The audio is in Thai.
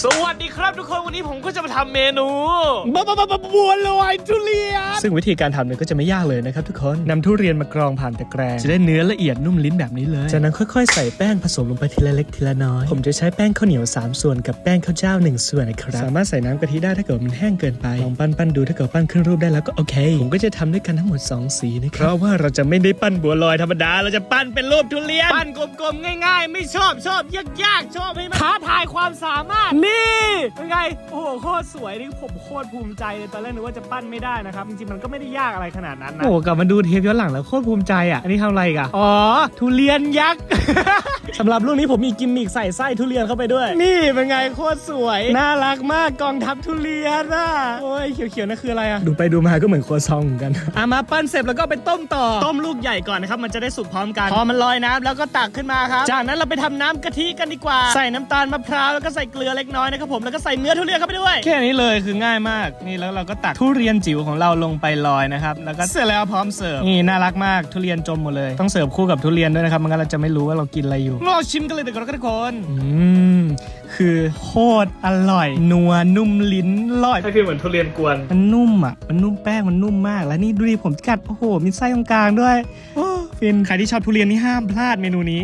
สวัสดีครับทุกคนวันนี้ผมก็จะมาทำเมนูบ้าบ้าบ้าบัวลอยทุเรียน ซึ่งวิธีการทำเนี่ยก็จะไม่ยากเลยนะครับทุกคนนำทุเรียนมากรองผ่านตะแกรงจะได้เนื้อละเอียดนุ่มลิ้นแบบนี้เลย จากนั้นค่อยๆ ใส่แป้งผสมลงไปทีละเล็กทีละน้อย ผมจะใช้แป้งข้าวเหนียว 3 ส่วนกับแป้งข้าวเจ้า 1 ส่วนนะครับ สามารถใส่น้ำกะทิได้ถ้าเกิดมันแห้งเกินไป ลองปั้นปั้นๆดูถ้าเกิดปั้นขึ้นรูปได้แล้วก็โอเค ผมก็จะทำด้วยกันทั้งหมด 2 สีนะครับ เพราะว่าเราจะไม่ได้ปั้นบัวลอยธรรมดา เราจะปั้นเป็นรูปทุเรียน ปั้นกลมๆง่าย ๆ ไม่ชอบชอบยากๆชอบให้มันท้าทายความสามารถนี่ เป็นไง โอ้โห โคตรสวยนี่ผมโคตรภูมิใจเลย ตอนแรกนึกว่าจะปั้นไม่ได้นะครับ จริงๆ มันก็ไม่ได้ยากอะไรขนาดนั้นนะ โอ้กลับมาดูเทปย้อนหลังแล้วโคตรภูมิใจอะ อันนี้ทำอะไรอีกันอ๋อ ทุเรียนยักษ์ สำหรับลูกนี้ผมมีกิมมิกใส่ไส้ทุเรียนเข้าไปด้วย นี่เป็นไงโคตรสวย น่ารักมากกองทัพทุเรียนอะ โอ้ยเขียวๆนั่นคืออะไรอะ ดูไปดูมาก็เหมือนครัวซองเหมือนกัน อะมาปั้นเสร็จแล้วก็ไปต้มต่อ ต้มลูกใหญ่ก่อนนะครับ มันจะได้สุกพร้อมกัน พอมันลอยน้ำแล้วก็ตักขึ้นมาครับ จากนั้นเราไปทำน้ำกะทิกันดีกว่า ใส่น้ำตาลมะพร้าวแล้วก็ใส่เกลือเล็กน้อยนะครับผมแล้วก็ใส่เนื้อทุเรียนเข้าไปด้วย แค่นี้เลยคือง่ายมากนี่แล้วเราก็ตักทุเรียนจิ๋วของเราลงไปลอยนะครับแล้วก็เสร็จแล้วพร้อมเสิร์ฟนี่น่ารักมากทุเรียนจมหมดเลย ต้องเสิร์ฟคู่กับทุเรียนด้วยนะครับไมันงั้นเราจะไม่รู้ว่าเรากินอะไรอยู่รอชิมกันเลยเดี๋ยวก่อนทุกคนอืมคือโคตรอร่อย นัวนุ่มลิ้นลอยให้พี่เหมือนทุเรียนกวนมันนุ่มอะมันนุ่มแป้งมันนุ่มมาก แล้วนี่ดูดิผมกัดโอ้โหมีไส้ตรงกลางด้วยโอ้ฟินใครที่ชอบทุเรียนนี่ห้ามพลาดเมนูนี้